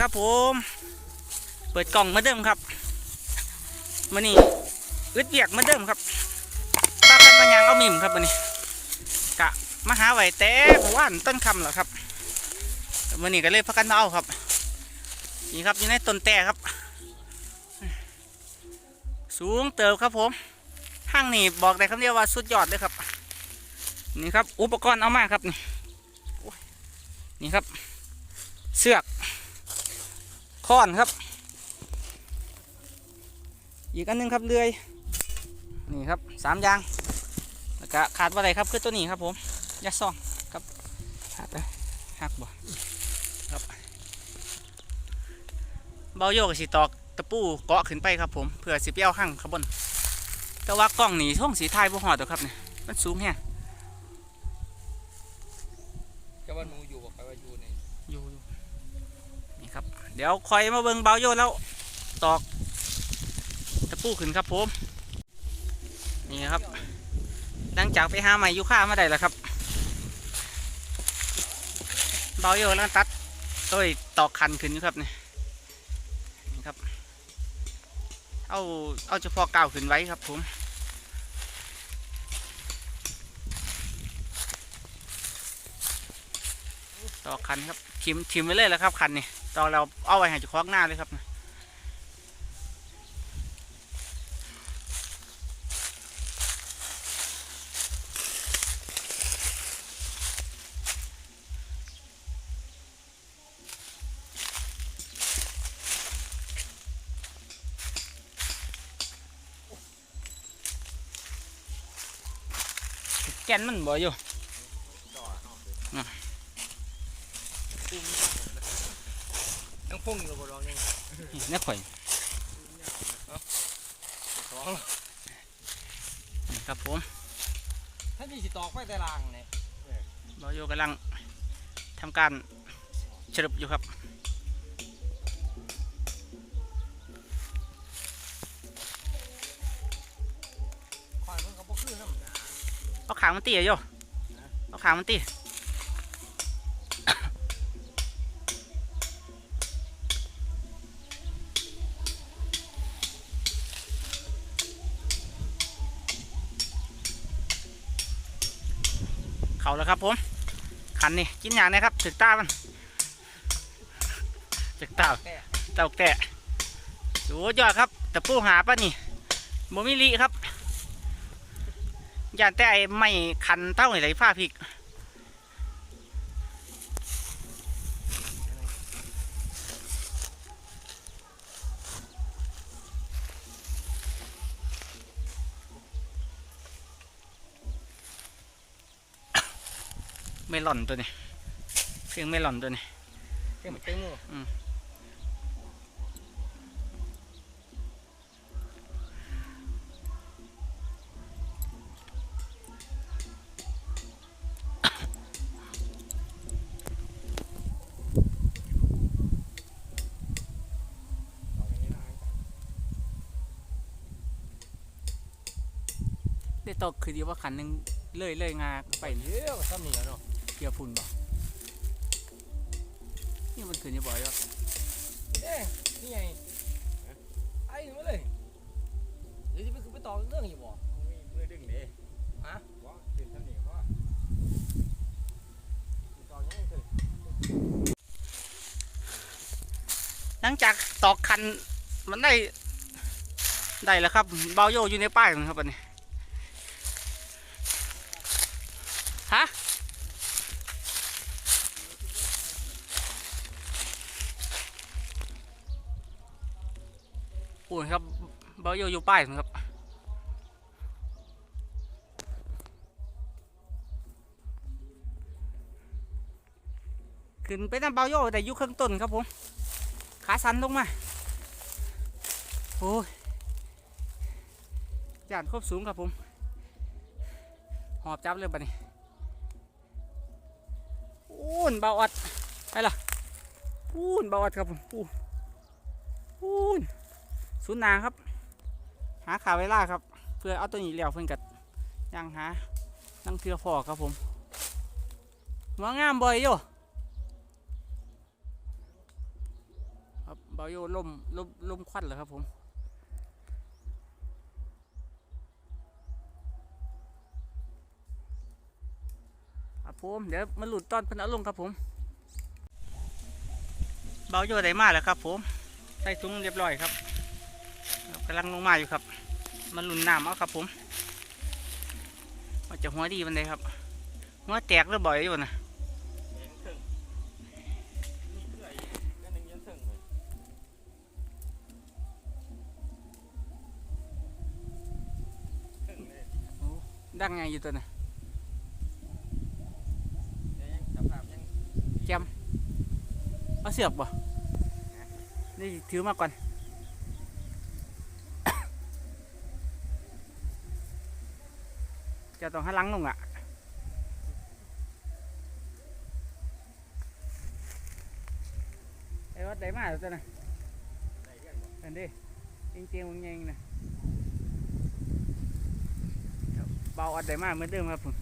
ครับผม เปิดกล่องมาเดิมครับมานี่อึดเบียกมาเดิมครับป้ากันมายางเอามิมครับวันนี้กะมาหาไหวแต่เมื่านต้นคำเหรอครับวันนี้ก็เลยพักกันเอาครับ นี่ครับอยู่ในต้นแต่ครับ สูงเติบครับผมห้างนี่บอกได้คำเดียวว่าสุดยอดเลยครับ นี่ครับ อุปกรณ์เอามาครับนี่นี่ครับ เสือก ค้อนครับ อีกอันหนึงครับเลื่อยนี่ครับสามอยางแล้วก็ขาดว่าอะไรครับคือตัวนี้ครับผมยาซองครับหักไปหักบ่ครับเบาโยกสิตอกตะปูเกาะขึ้นไปครับผมเพื่อสิเปี้ยวหั่งข้างบนแต่ว่ากล้องนี่ช่องสีไทยบ่หอดหรอครับเนี่ยมันสูงแฮะว่าหนูอยู่บอกไปว่าอยู่ใน อยู่อยู่นี่ครับ เดี๋ยวคอยมาเบิงเบาโยนแล้วตอกตะปูขึ้นครับผมนี่ครับหลังจากไปหาใหม่ยูค่ามาได้แล้วครับเบาโยนแล้วตัดต้ยตอกคันขึ้นอยู่ครับนี่นี่ครับ เอาเอาเฉพาะกาวขึ้นไว้ครับผมต่อคันครับทิมทิมไปเลยแล้วครับคันนี่ ต่อเราเอาไว้ให้จะคล้องหน้าเลยครับแกนมันบ่อยู่ ยังพุ่งอยู่บนรองยัง นี่นักข่อยสองนี่ครับผมถ้ามีสิตอกไฟแต่ลางเนี่ยเราโยกำลังทำการฉลุบอยู่ครับควายมันก็บ่คือน้ำเอาขางมันตีอะโยเอาขางมันตี ครับผมขันนี่กินอย่างนี้ครับถึกตามันถึกตาเต่าแตะโอ้ยอดครับแต่ปูหาปะนี่โมมิลีครับยานแต่ไอไม่ขันเต้าไหนผ้าพิก ไม่หล่อนตัวนี้เพียงไม่หล่อนตัวนี้เต็มเต็มงูได้ตกคือดีว่าขันหนึ่งเลื่อยเลื่อยงาไปไปเยอะซ้ำนี่เนาะ เกียร์พุ่นบ่นี่มันคือนี่บ่อยอะเอ้นี่ไงไอ้มาเลยเดี๋ยวจะไปคือไปต่อเรื่องอยู่บ่มีมือดึงเด้ฮะว่าตื่นทำนี่ว่าต่อยังไงคือหลังจากตอกคันมันได้ได้แล้วครับเบาโยอยู่ในป้ายนะครับอันนี้ บาโยอยู่ป้ายครับขึ้นไปน้ำเบาโยแต่ยู่เครื่องต้นครับผม ขาสันลงมา โอ้ยจานควบสูงครับผม หอบจับเลยปะนี่ปูนเบาอัดไปล่ะปูนเบาอัดครับผมปูนปูนศูนย์นางครับ หาขาไวล่าครับ เพื่อเอาตัวนี้แล้วเพื่อนกัดยังหานั่งเทือฟอครับผมว่างามบ่อยโยครับาโยลมลมลมควันเหรอครับผมครับผมเดี๋ยวมาหลุดตอนเพิ่นเอาลงครับผมเบาโยได้มากแล้วครับผมใส่ถุงเรียบร้อยครับ กำลังลงมาอยู่ครับมาหลุนน้ำเอาครับผมว่าจะหัวดีมันเลยครับ หัวแตกหรือบ่อยอยู่นะดังไงอยู่ตัวน่ะแต่ยังสภาพยังเอาเสือกบ่นี่ถือมาก่อน จะต้องใหันหลังลงอะไอ้วัดได้มาแล้วตัวน่ะได้เรื่องบ่อันนี้จริงๆมันยังนะเบาอัดได้มาเหมือนเดิมครับผม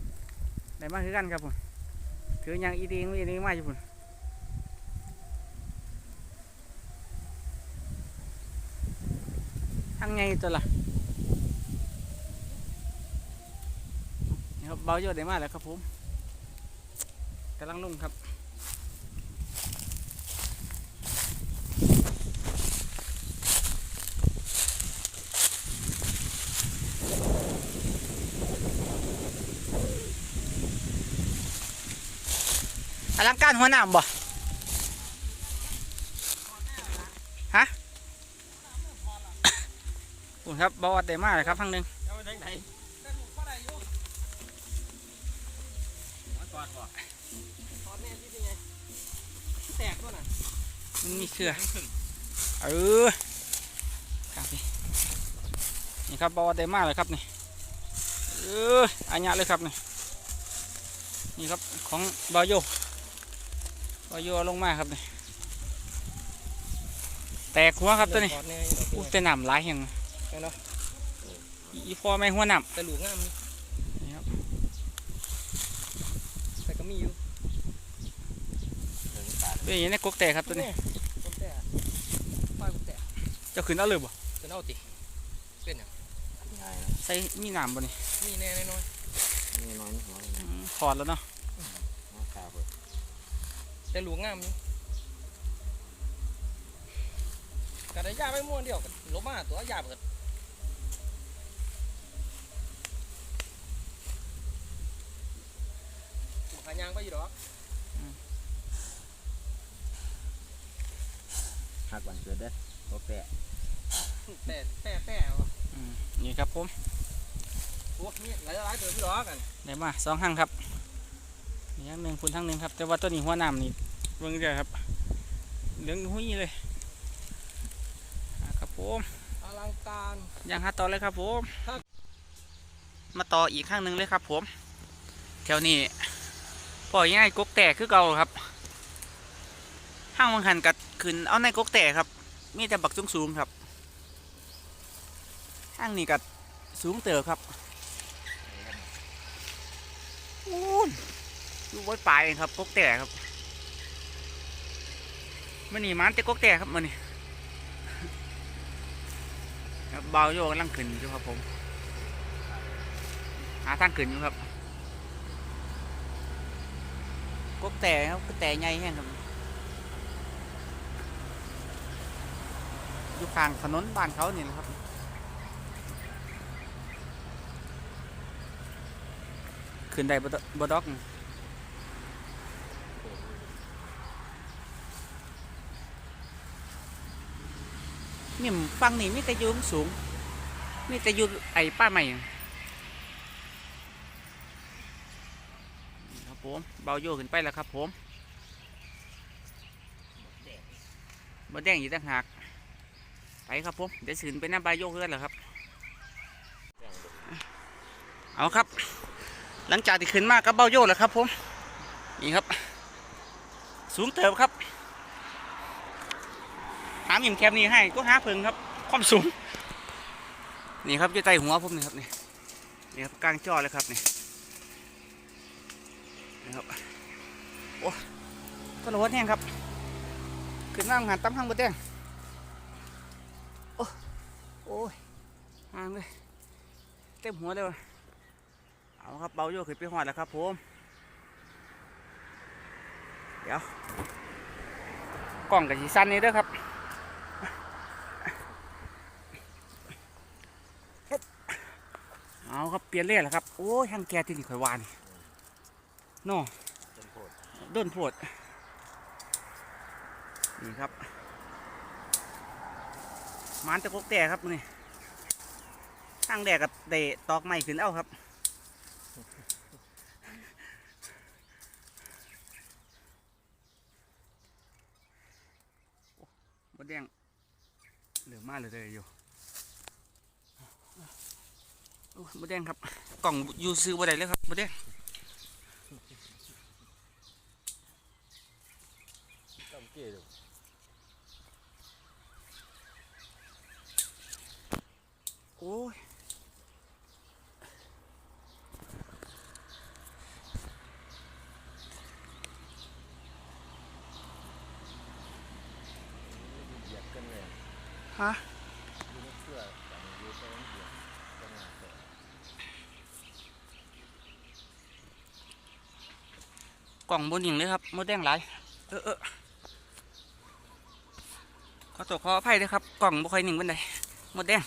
ได้มาคือกันครับผมถือยังอีดีงอีดีงมาอยู่ผมทางไงตัวล่ะครับ เบาเยอะได้มากแล้วครับผมกำลังลงครับอลังการหัวหน้ำบ่ฮะคุณครับบอดได้มากเลยครับทั้งหนึ่ง แตกตัวน่ะมันมีเสือยังครึ่งเออครับนี่นี่ครับบอดได้มากเลยครับนี่เอออันยะเลยครับนี่นี่ครับของบอโยบอโยเอาลงมาครับนี่แตกหัวครับตัวนี้ตอนนี้อู้แต่น้ำหลายแห่งเนาะอีพอไม่หัวน้แต่หลวงงามนี่ำนี่ครับแต่ก็มีอยู่ถึงตา เป็นอย่างนี้ในกกแตกครับตัวนี้ต้นแต่ป้ายต้นแต่เจะขึ้นเอาเลยบ่จะเอาติเป็นหยังง่ายนะใส่มีน้ำบ่นี่มีแน่แน่นอนนี่น้อยน้อยอืมถอดแล้วเนาะน้อยตาเบิดแต่หลวงงามอยู่กระดาษยาไปม้วนเดียวกันลบมาตัวยาเบิดขายางไปอยู่ดอ หักวันเกิดเด้อโอแปะแต่แต่แต่วะอืมนี่ครับผมโอ้นี่หลายหลายๆตัวพี่ดอกกันได้มาสองหั่งครับนี่อย่างหนึ่งคุณทั้งหนึ่งครับ แต่ว่าตัวนี้หัวน้ำนี่เบิ่งเดียวครับเหลืองหุ้ยเลยครับผมอลังการยังหาต่อเลยครับผมมาต่ออีกข้างหนึ่งเลยครับ ผมแถวนี้ปล่อยง่ายกกแตกคือเก่าครับห้างวังหันกัด ขึ้นเอาในกกแตกครับ มีแต่บักสูงๆครับห้างนี้กัดสูงเติบครับอู้นดูไว้ปลายเองครับกกแตกครับมันนี่มันแต่กกแตกครับมันนี่ครับเบาโยกกำลังขึ้นอยู่ครับผม หาทางขึ้นอยู่ครับกกแต่ครับกกแต่ใหญ่แห้งครับ อยู่ข้างถนนบ้านเขานี่แหละครับ ขึ้นได้บดอกนี่มฟังนี่มีแต่ยืมสูงมีแต่ยู่ไอ้ป้าใหม่ครับผมเบาโยขึ้นไปแล้วครับผมบดแดงอยู่ต่างหาก ไปครับผมเดี๋ยวสืนไปหน้าบายโยกเพื่อนแล้วครับ เอาครับ หลังจากที่ขึ้นมากับเบ้าโยกแล้วครับผม นี่ครับ สูงเติบครับ หาหมิ่มแคมนี้ให้ก็หาเพิงครับ ความสูง นี่ครับอยู่ใต้หัวผมนี่ครับนี่นี่ครับกลางจอเลยครับนี่นะครับโอ้ตะโลดแห้งครับ ขึ้นมาหันตั้มห้างบดแดง โอ้ยห่างเลยเต็มหัวเลยวะเอาครับเบาโยขึ้นไปหอดแล้วครับผม เดี๋ยวกล่องกับสีสั้นนี่เด้อครับเอาครับเปลี่ยนเล่แล้วครับ โอ้ยห้างแกที่นี่ข่อยวานโน่เป็นโพดด้นโพดนี่ครับ หมันตะกกแต่ครับนี่ห้างแดกกับเตะตอกไม้ขึ้นเอาครับมดแดงเหลือมากเลยเลยอยู่โอ้มดแดงครับ กล่องอยูซื้อบ่ได้เลยครับมดแดง จำเกลือ โอ้ย เหยียบกันเลย ฮะ ชื่อแต่ยูเซนเหยียบกันหนาเตะกล่องบนหญิงเลยครับมดแดงหลายเออเออขอตกขออภัยด้วยครับ กล่องบ่ค่อยหนึ่งเป็นไดมดแดง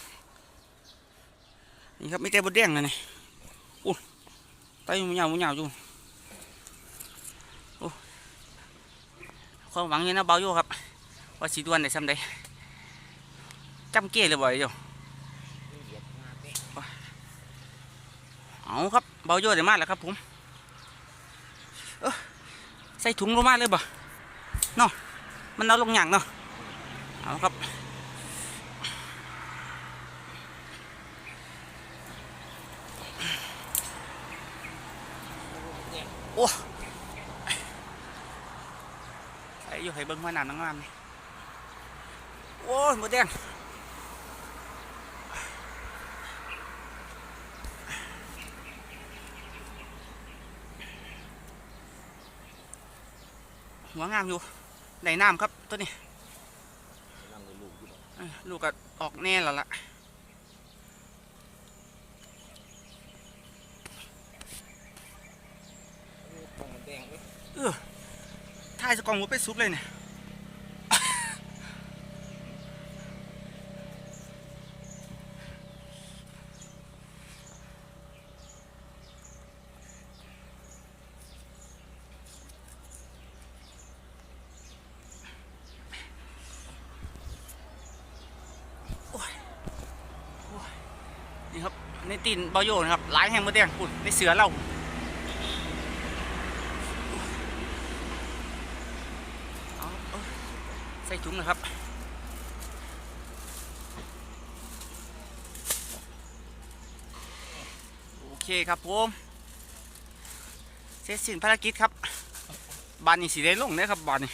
นี่ครับไม่แต่มดแดงเลยนี่อุ้ยไตมันยาวมันยาวอยู่โอ้ความหวังยังนะเบาอยู่ครับ ว่าสีดวนได้ซ้ำใด จำเก้เลยบ่อยอยู่เหยียบหน้าเตะเอาครับเบาโยได้มากแล้วครับผมเออใส่ถุงลงมาเลยบ่เนาะมันเอาลงอย่างเนาะเอาครับโอ้ใส่อยู่ให้เบิ้งว่าน้ำน้ำงามนี่โอ้ยหมดแดง หัวงามอยู่ได้น้ำครับตัวนี้ลูกก็ออกแน่แล้วล่ะเออถ่ายสกองหัวไปซุปเลยเนี่ยโอ้ยโอ้ยนี่ครับ ในตีนเบาโยนครับหลายแห่งมาแดงปุ่นในเสือเราใส่ถุงนะครับโอเคครับผมเสร็จสิ้นภารกิจครับบานนี้สีได้ลงนะครับบานนี้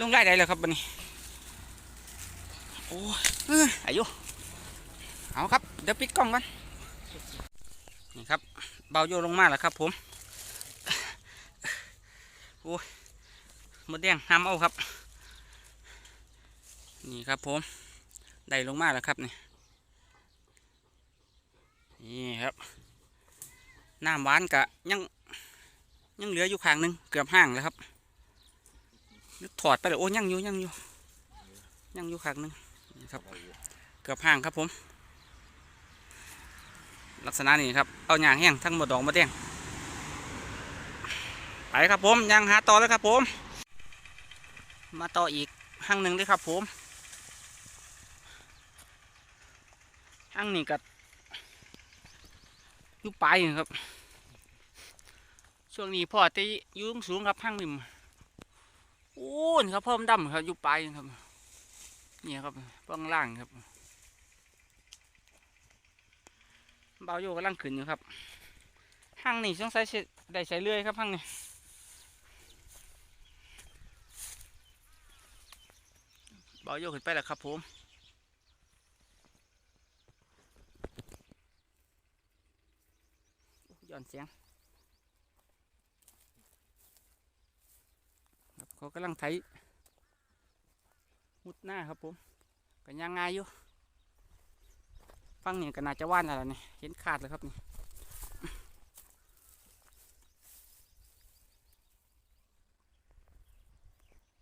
ลงได้ได้เลยครับบานนี้โอ้ยอายุเอาครับเดี๋ยวปิดกล้องกันนี่ครับ เบาโยลงมากแล้วครับ ผมโอ้ยมดแดงห้ามเอาครับ นี่ครับผมได้ลงมากแล้วครับนี่นี่ครับน้ำหวานกะยังยังเหลืออยู่ข้างหนึงเกือบห้างแล้วครับถอดไปเลยโอ้ยังอยู่ยังอยู่ยังอยู่ข้างหนึงนี่ครับเอาอยู่เกือบห้างครับผม ลักษณะนี้ครับ เอายางแห้งทั้งหมดดอกหมดแดงไปครับผมยางหาต่อเลยครับผม มาต่ออีกห้างหนึ่งเลยครับผมห้างนี้กับยูปลายครับ ช่วงนี้พ่อจะยุ่งสูงครับห้างมิมโอ้นครับเพิ่มนดำครับยูปลายครับ เนี่ยครับเบื้องล่างครับ เบาโยกำลังขึ้นอยู่ครับห้างนี้ต้องใส่เสได้ใส่เลื่อยครับห้างนี้เบาโยกขึ้นไปแล้วครับผมย้อนเสียงครับเขากำลังไถมุดหน้าครับผมกันยังไงอยู่ ฟังนี่ก็น่าจะว่านอะไรนี่เห็นขาดเลยครับนี่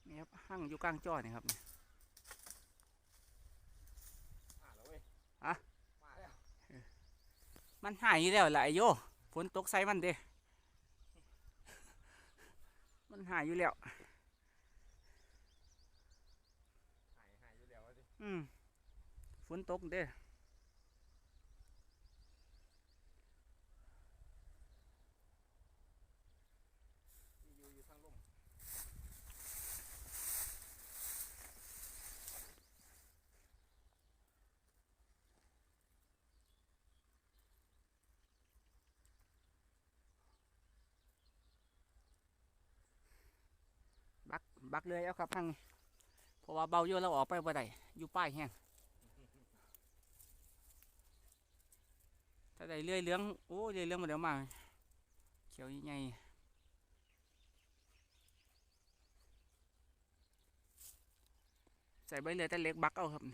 นี่ครับหั่งอยู่กลางจ้อนี่ครับนี่มาแล้วเว้ยอะมาแล้วมันหายอยู่แล้วแหละไอโยฝนตกใส่มันเด้มันหายอยู่แล้วหายหายอยู่แล้วว่าดิอืมฝนตกเด้อ มีอยู่อยู่ทางลม บักเลยเอาครับพังเพราะว่าเบาอยู่เราออกไปบ่ได้อยู่ป้ายแห้งถ้าได้เลื่อยเหลืองโอ้เลื่อยเลืองมาเดี๋ยวมาเขียวใหญ่ใส่ใบเลยแต่เล็กบักเอาครับน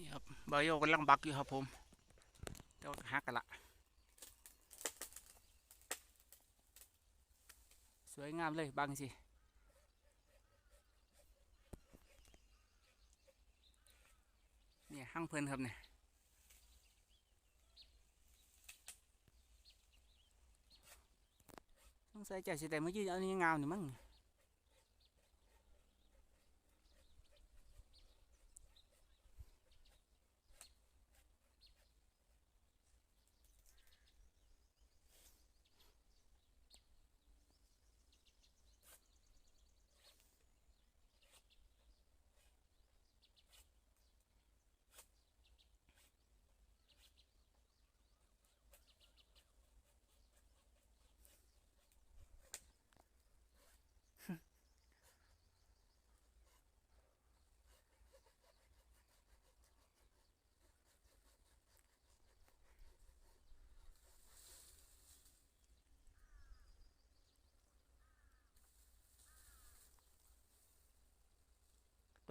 ี่ครับเบาโยกำลังบักอยู่ครับผม เจ้าหักกันละสวยงามเลยบางสิเนี่ยห้างเพลินครับเนี่ยต้องใส่ใจสิแต่มายืนเอานี่งามนี่มั้ง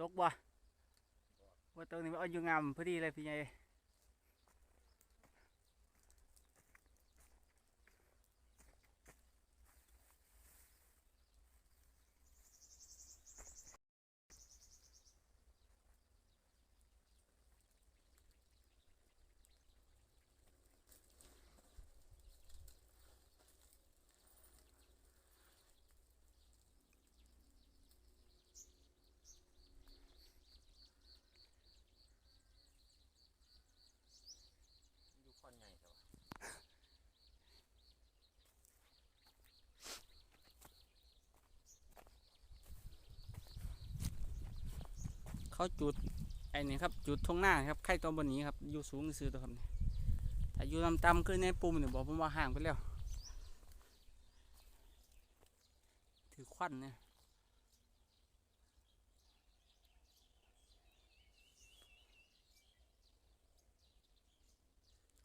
ตกบ่ว่าตัวนี้มันเอาอยู่งามพอดีเลยพี่ใหญ่ เขาจุดไอ้นี่ครับจุดทงหน้าครับไข่ตัวบนนี้ครับอยู่สูงซื้อตัวครับนี่แต่อยู่ต่ำๆคือในปุ่มเนี่ยบอกผมว่าห่างไปแล้วถือควันเนี่ย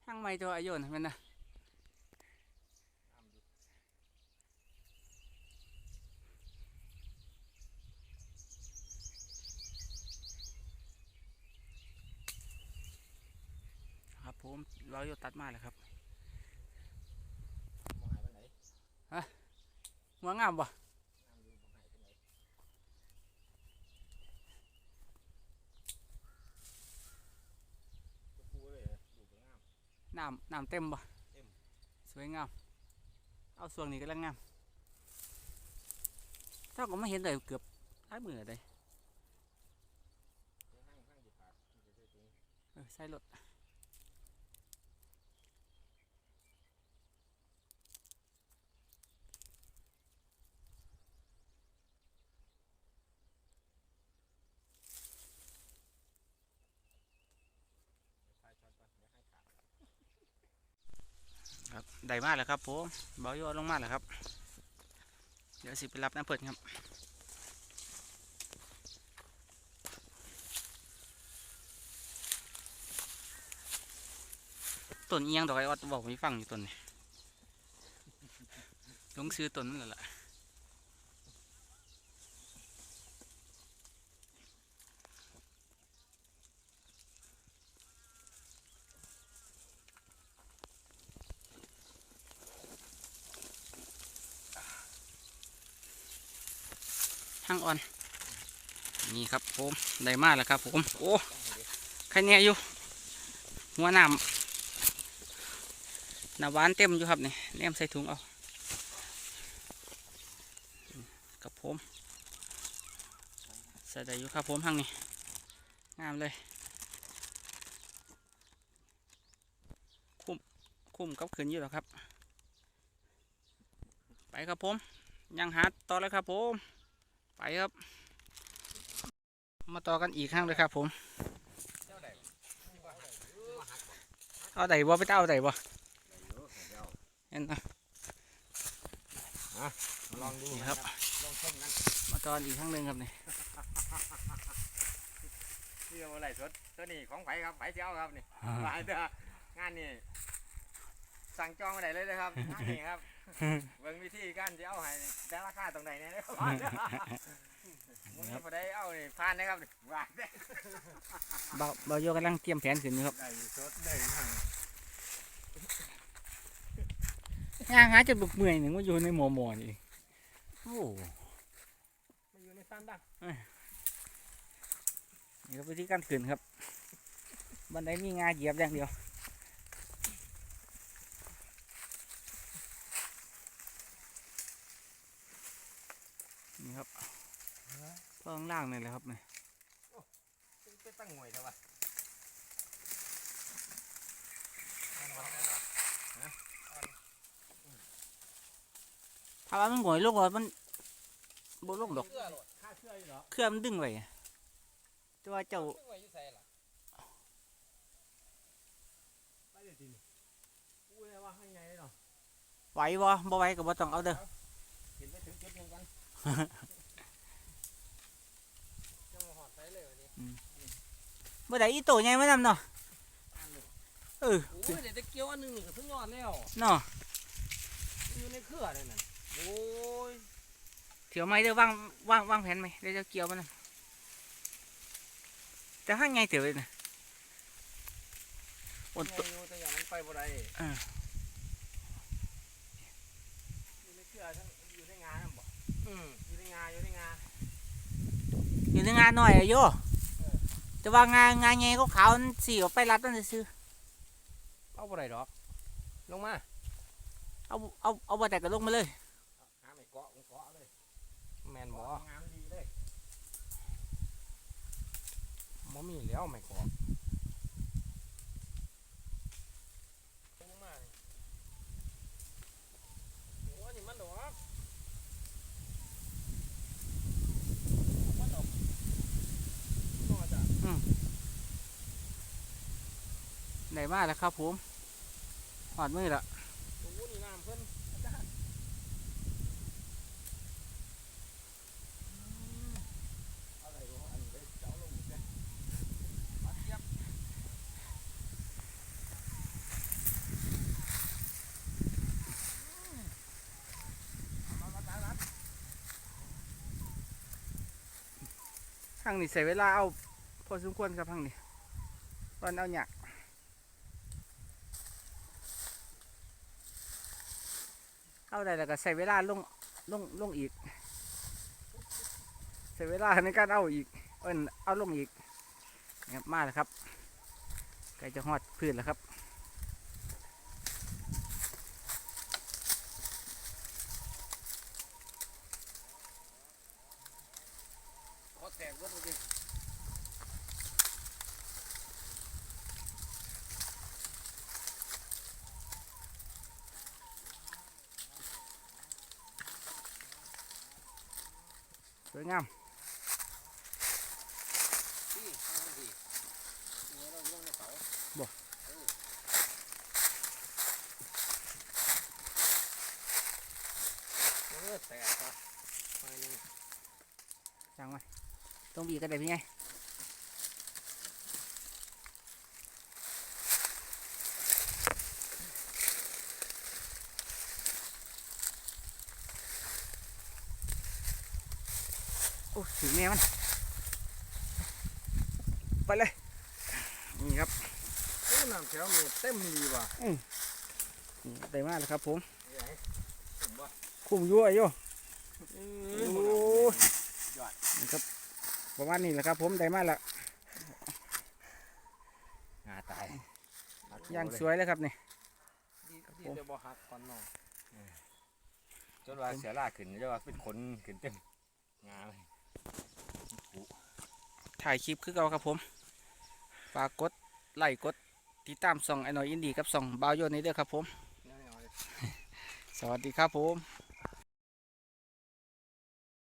ห่างไม่ตัวอายุนะมันนะ น้ำอยู่ ครับผมเราอยู่ตัดมาแล้วครับมองหายไปไหนหัวงามบ่น้ำอยู่มองหายไปไหนจะพูเลยอยู่กับงามน้ำน้ำเต็มบ่เต็มสวยงาม เอาส่วนนี้ก็แล้วงามถ้าก็ไม่เห็นเลยเกือบหลายมือเลยยังห้างห้างอยู่ขาดอยู่เฉยๆตรงนี้ เออใส่รถ ถ่ายช็อตก่อนเดี๋ยวให้ขาด ครับได้มากแล้วครับผมเบาโยลงมากแล้วครับ เดี๋ยวสิไปรับน้ำเพิดครับต้นเอียงดอกไอออดบอกไม่ฟังอยู่ต้นนี้ลงซื้อต้นนั่นแหละ ห้างอ่อน นี่ครับผมได้มากแล้วครับผมโอ้ใครเนี่ยอยู่ หัวน้ำน้ำหวานเต็มอยู่ครับนี่เลี่ยมใส่ถุงเอากับผมใส่ได้อยู่ครับผมห้างนี้งามเลยคุ้มคุ้มกับขืนอยู่แล้วครับ ไปครับผม ยังหาต่อเลยครับผม ไปครับ มาต่อกันอีกครั้งเลยครับ ผมเอาไดบ่ไปเอาไดบ่เห็นนะลองดูนี่ครับลองชมกันมาต่ออีกครั้งหนึ่งครับนี่นี่เอาอะไรสดตัวนี้ของไผครับไผเจ้าครับนี่หลายเด้องานนี่สั่งจองมาได้เลยนะครับงานนี้ครับ เบิ่งวิธีการจะเอาให้แต่ราคาตรงไหนเนี่ยนะครับมึงนี่พอได้เอานี่ผ่านนะครับนี่ว่าได้เบาเบาโยกำลังเตรียมแผนขึ้นอยู่ครับได้สดได้ย่างหาจนบุกเมื่อยหนึ่งว่าอยู่ในหมอหมอนี่โอ้มาอยู่ในซันดังนี่ครับวิธีการขึ้นครับบันไดมีงาเหยียบอย่างเดียว นี่ครับเพิ่งล่างนี่แหละครับนี่เป็นตั้งหน่วยเถอะวะถ้าว่ามันหงอยลงก่อนมันบ่ลงดอกเชื่อหรอข้าเชื่ออยู่เหรอเครื่องมันดึงไว้อะแต่ว่าเจ้าซึ่งไว้อยู่ใส่ล่ะไปเลยทีนี่กูเลยว่าให้ไงเนาะไหวบ่บ่ไหวก็บ่ต้องเอาเด้อ เห็นไปถึงจุดหนึงกันจะมาหอดใส่เลยวันนี้บ่ได้อีโตใหญ่มานำเนาะเออโอ้ยเดี๋ยวจะเกี่ยวอันหนึงนี่ก็ถึงยอดแล้วเนาะอยู่ในเครือเลยนั่นโอ้ยเถียวไม้เด้อวางวางวางแผนไหมเดี๋ยวจะเกี่ยวมันนะแต่ห้างไงเถียวเลยนะโอนไงตัวอยู่แต่อย่างมันไปบ่ได้เอออยู่ในเครือทั้ง อืมอยู่ในงานอยู่ในงานอยู่ในงานหน่อยอะโยแต่ว่างานงานไงเขาขาวๆมันสีออกไปรัดมันซื้อเอาบ่ได้ดอก ลงมาๆเอาเอาเอาบ่แต่ก็ลงมาเลยหาไม่เกาะผมเกาะเลยแมนบ่งามดีเลยบ่มีแล้วไม่กอกลงมานี่โอ้นี่มันดอกมันดอกนอจ้ะ ได้มาแล้วครับผมหอดมือละโอ้นี่น้ำเพิ่นเอาอะไรดูอันนี้เลยเจ้าลงเลยปัดเทียบห้างนี่ใส่เวลาเอาพอสมควรครับห้างนี่ตอนเอาหยักเอา ได้แล้วก็ใส่เวลาลงลงลงอีกใส่เวลาในการเอาอีก เอิ้นเอาลงอีกนะครับมาแล้วครับใกล้จะหอดพื้นแล้วครับ ขอแตกรถเลยดิ ส วยงามพี่เอามาดิเนี่ยเราลงในเสาบ่เออเออแตกปะไปหนึงจังไหมตรงบีก็ได้พี่ไง ถึงแม่มัน ไปเลย นี่ครับโอ้น้ำแถวมีเต็มดีว่ะนี่ได้มากแล้วครับผมใหญ่ผมว่าคุ้มยั่วอยู่เอโอ้อยยยอดนะครับประมาณนี้แหละครับ ผมได้มาและงาตายย่างสวยเลยครับนี่ดีดีจะบ่หักก่อนน้องจนว่าเสือลากขึ้นจนว่าเป็นขนขึ้นเต็มงาเลย ถ่ายคลิปคือเก่าครับผมฝากกดไลค์กดติดตามส่องไอ้หน่อยอินดีกับส่องบาวโยนนี้ด้วยครับผมน้อยๆสวัสดีครับผม